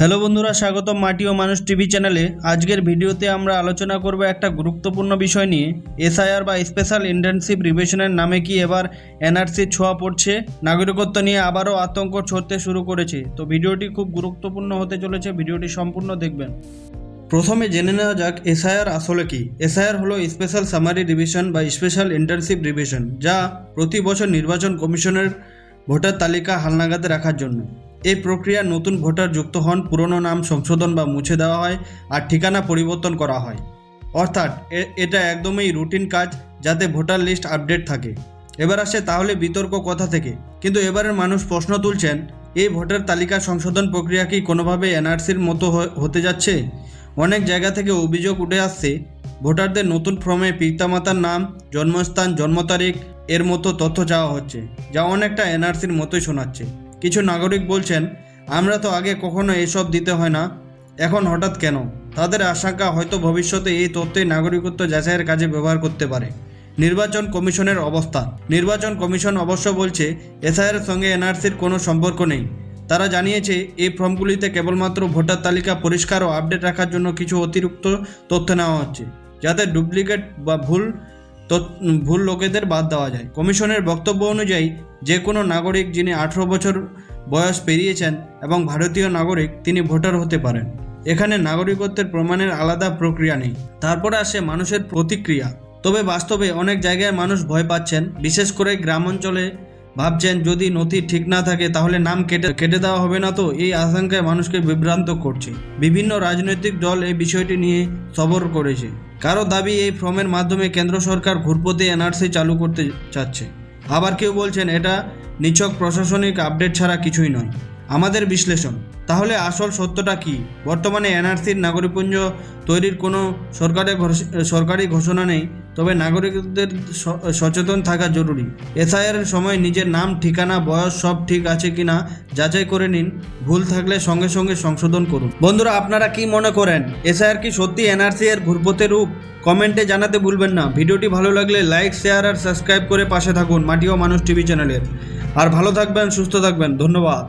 Hello বন্ধুরা, স্বাগতম মাটি ও মানুষ টিভি চ্যানেলে। আজকের ভিডিওতে আমরা আলোচনা করব একটা গুরুত্বপূর্ণ বিষয় নিয়ে। এসআইআর বা স্পেশাল ইন্টার্নশিপ রিভিশনের নামে কি এবার এনআরসি ছোঁয়া পড়ছে? নাগরিকত্ব নিয়ে আবারও আতঙ্ক ছড়তে শুরু করেছে। তো ভিডিওটি খুব গুরুত্বপূর্ণ হতে চলেছে, ভিডিওটি সম্পূর্ণ দেখবেন। প্রথমে জেনে নেওয়া যাক এসআইআর আসলে কি। এসআইআর হলো স্পেশাল সামারি রিভিশন বা স্পেশাল ইন্টার্নশিপ রিভিশন, যা প্রতি বছর নির্বাচন কমিশনের ভোটার তালিকা হালনাগাদে রাখার জন্য। এই প্রক্রিয়া নতুন ভোটার যুক্ত হন, পুরনো নাম সংশোধন বা মুছে দেওয়া হয় আর ঠিকানা পরিবর্তন করা হয়। অর্থাৎ এটা একদমই রুটিন কাজ যাতে ভোটার লিস্ট আপডেট থাকে। এবার আসে তাহলে বিতর্ক কথা থেকে। কিন্তু এবারের মানুষ প্রশ্ন তুলছেন, এই ভোটার তালিকা সংশোধন প্রক্রিয়া কি কোনোভাবে এনআরসির মতো হতে যাচ্ছে? অনেক জায়গা থেকে অভিযোগ উঠে আসছে, ভোটারদের নতুন ফর্মে পিতামাতার নাম, জন্মস্থান, জন্ম তারিখ, এর মতো তথ্য চাওয়া হচ্ছে, যা অনেকটা এনআরসির মতোই শোনাচ্ছে। কিছু নাগরিক বলছেন, আমরা তো আগে কখনো এসব দিতে হয় না, এখন হঠাৎ কেন? তাদের আশঙ্কা হয়তো ভবিষ্যতে এই তথ্যই নাগরিকত্ব যাচাইয়ের কাজে ব্যবহার করতে পারে। নির্বাচন কমিশনের অবস্থা। নির্বাচন কমিশন অবশ্য বলছে এসআইয়ের সঙ্গে এনআরসির কোনো সম্পর্ক নেই। তারা জানিয়েছে, এই ফর্মগুলিতে কেবলমাত্র ভোটার তালিকা পরিষ্কার ও আপডেট রাখার জন্য কিছু অতিরিক্ত তথ্য নেওয়া হচ্ছে, যাতে ডুপ্লিকেট বা ভুল ভুল লোকেদের বাদ দেওয়া যায়। কমিশনের বক্তব্য অনুযায়ী, যে কোনো নাগরিক যিনি আঠেরো বছর বয়স পেরিয়েছেন এবং ভারতীয় নাগরিক, তিনি ভোটার হতে পারেন। এখানে নাগরিকত্বের প্রমাণের আলাদা প্রক্রিয়া নেই। তারপরে আসে মানুষের প্রতিক্রিয়া। তবে বাস্তবে অনেক জায়গায় মানুষ ভয় পাচ্ছেন। বিশেষ করে গ্রাম অঞ্চলে ভাবছেন, যদি নথি ঠিক না থাকে, তাহলে নাম কেটে কেটে দেওয়া হবে না তো? এই আশঙ্কায় মানুষকে বিভ্রান্ত করছে। বিভিন্ন রাজনৈতিক দল এই বিষয়টি নিয়ে সবর করেছে। কারও দাবি এই ফর্মের মাধ্যমে কেন্দ্র সরকার ঘুরপথে এনআরসি চালু করতে চাচ্ছে। আবার কেউ বলছেন, এটা নিছক প্রশাসনিক আপডেট ছাড়া কিছুই নয়। আমাদের বিশ্লেষণ। তাহলে আসল সত্যটা কি? বর্তমানে এনআরসির নাগরিকপুঞ্জ তৈরির কোনো সরকারের সরকারি ঘোষণা নেই, তবে নাগরিকদের সচেতন থাকা জরুরি। এসআইআর এর সময় নিজের নাম, ঠিকানা, বয়স সব ঠিক আছে কিনা যাচাই করে নিন। ভুল থাকলে সঙ্গে সঙ্গে সংশোধন করুন। বন্ধুরা, আপনারা কি মনে করেন? এসআইআর কি সত্যি এনআরসি এর ঘুরপথে রূপ? কমেন্টে জানাতে ভুলবেন না। ভিডিওটি ভালো লাগলে লাইক, শেয়ার আর সাবস্ক্রাইব করে পাশে থাকুন মাটি ও মানুষ টিভি চ্যানেলের। আর ভালো থাকবেন, সুস্থ থাকবেন। ধন্যবাদ।